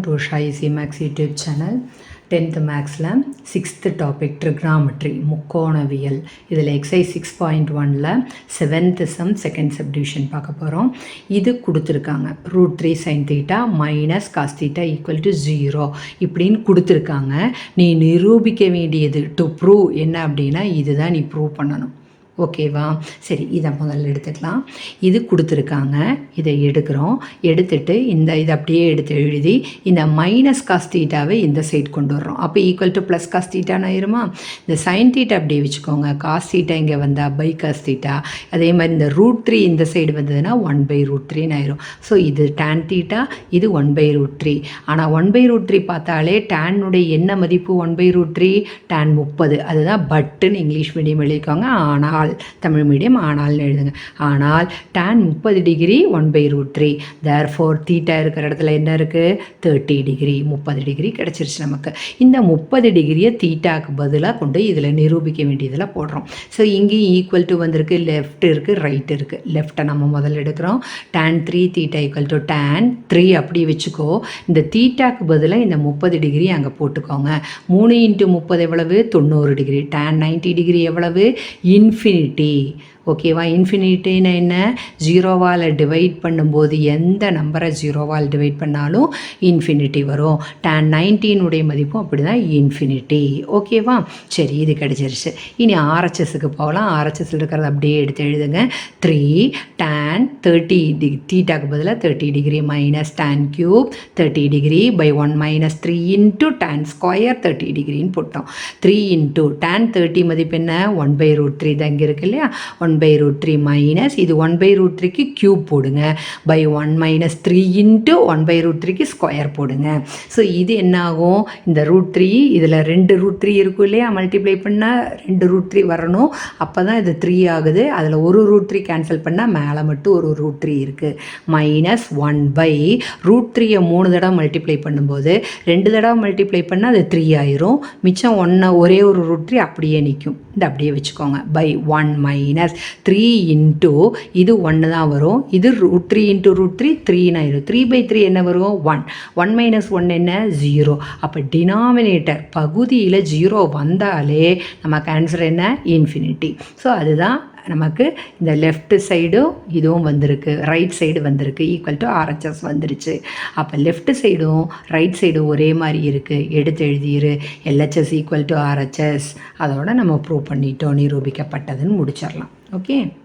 To ஷைசி maths YouTube channel tenth மேக்ஸில் sixth topic trigonometry முக்கோணவியல். இதில் எக்ஸைஸ் சிக்ஸ் பாயிண்ட் ஒனில் செவன்த்து சம் செகண்ட் சப்டிவிஷன் பார்க்க போகிறோம் இது கொடுத்துருக்காங்க. Root three sin theta minus cos theta equal to zero இப்படின்னு கொடுத்துருக்காங்க. நீ நிரூபிக்க வேண்டியது டு ப்ரூவ் என்ன அப்படின்னா இதுதான் நீ ப்ரூவ் பண்ணணும். ஓகேவா சரி இதை முதல்ல எடுத்துக்கலாம். இது கொடுத்துருக்காங்க. இதை எடுக்கிறோம். எடுத்துட்டு இந்த இதை அப்படியே எடுத்து எழுதி இந்த மைனஸ் காஸ்டீட்டாவை இந்த சைடு கொண்டு வர்றோம். அப்போ ஈக்குவல் டு ப்ளஸ் காஸ்டீட்டான்னு ஆயிருமா? இந்த சைன் தீட்டா அப்படியே வச்சுக்கோங்க. காஸ்டீட்டா இங்கே வந்தால் பை காஸ்டீட்டா அதே மாதிரி இந்த ரூட் த்ரீ இந்த சைடு வந்ததுன்னா ஒன் பை ரூட் த்ரீன்னு ஆயிரும். ஸோ இது டேன் தீட்டா இது ஒன் பை ரூட் த்ரீ ஆனால் ஒன் பை ரூட் த்ரீ பார்த்தாலே டேனுடைய என்ன மதிப்பு? One by root three tan முப்பது. அதுதான் பட்டுன்னு இங்கிலீஷ் மீடியம் எழுதிக்கோங்க ஆனால் தமிழ் மீடியம் ஆனால்னு எழுதுங்க. ஆனால் டேன் முப்பது degree one by root three therefore theta இருக்கிற இடத்துல என்ன இருக்குது தேர்ட்டி டிகிரி முப்பது டிகிரி கிடச்சிருச்சு நமக்கு. இந்த முப்பது டிகிரியை தீட்டாக்கு பதிலாக கொண்டு இதில் நிரூபிக்க வேண்டியதில் போடுறோம். ஸோ இங்கேயும் ஈக்குவல் டு வந்திருக்கு லெஃப்ட் இருக்குது ரைட் இருக்குது லெஃப்ட்டை நம்ம முதல்ல எடுக்கிறோம். Tan three theta equal to tan three அப்படி வச்சுக்கோ. இந்த தீட்டாக்கு பதிலாக இந்த முப்பது டிகிரி அங்கே போட்டுக்கோங்க. மூணு இன்ட்டு முப்பது எவ்வளவு? தொண்ணூறு டிகிரி டேன் நைன்ட்டி டிகிரி எவ்வளவு? இன்ஃபினிட்டி ஓகேவா? இன்ஃபினிட்டின்னு என்ன? ஜீரோவால் டிவைட் பண்ணும்போது எந்த நம்பரை ஜீரோவால் டிவைட் பண்ணாலும் இன்ஃபினிட்டி வரும். டேன் நைன்டீனுடைய மதிப்பும் அப்படி தான் இன்ஃபினிட்டி ஓகேவா? சரி இது கிடச்சிருச்சு. இனி ஆர்ஹெச்எஸ்க்கு போகலாம். ஆர்ஹெச்எஸ் இருக்கிறத அப்படியே எடுத்து எழுதுங்க. த்ரீ டேன் தேர்ட்டி டிகிரி தீட்டாக்கு பதிலாக thirty degree minus tan cube thirty degree by one minus three into tan square thirty டிகிரின்னு போட்டோம். த்ரீ இன்ட்டு டேன் தேர்ட்டி மதிப்பு என்ன? ஒன் பை ரூட் த்ரீ தான் இங்கே இருக்கு இல்லையா? One one by root three minus இது ஒன் பை ரூட் த்ரீக்கு cube போடுங்க. By one minus three into one by root த்ரீக்கு ஸ்கொயர் போடுங்க. ஸோ இது என்னாகும்? இந்த ரூட் த்ரீ இதில் ரெண்டு ரூட் த்ரீ இருக்கும் இல்லையா? மல்டிப்ளை பண்ணால் ரெண்டு ரூட் த்ரீ வரணும். அப்போ தான் இது த்ரீ ஆகுது. அதில் ஒரு ரூட் த்ரீ கேன்சல் பண்ணால் மேலே மட்டும் ஒரு ரூட் த்ரீ இருக்குது மைனஸ் ஒன் பை ரூட் த்ரீயை மூணு தடவை மல்டிப்ளை பண்ணும்போது ரெண்டு தடவை மல்டிப்ளை பண்ணால் அது த்ரீ ஆயிரும். மிச்சம் ஒன்று ஒரே ஒரு ரூட் த்ரீ அப்படியே நிற்கும் இந்த அப்படியே வச்சுக்கோங்க. By one minus three into இது ஒன்று தான் வரும். இது root three into root three த்ரீன்னு ஆயிரும் த்ரீ பை த்ரீ என்ன வரும்? ஒன் ஒன் மைனஸ் ஒன் என்ன? ஜீரோ அப்போ டினாமினேட்டர் பகுதியில் ஜீரோ வந்தாலே நமக்கு ஆன்சர் என்ன? இன்ஃபினிட்டி ஸோ அதுதான் நமக்கு இந்த லெஃப்ட் சைடும் இதுவும் வந்திருக்கு. ரைட் சைடு வந்திருக்கு. ஈக்குவல் டு ஆர்ஹெச்எஸ் வந்துருச்சு. அப்போ லெஃப்ட் சைடும் ரைட் சைடும் ஒரே மாதிரி இருக்குது எடுத்து எழுதிரு எல்ஹெச்எஸ் ஈக்குவல் டு ஆர்ஹெச்எஸ் அதோட நம்ம ப்ரூவ் பண்ணிட்டோம். நிரூபிக்கப்பட்டதுன்னு முடிச்சிடலாம். okay.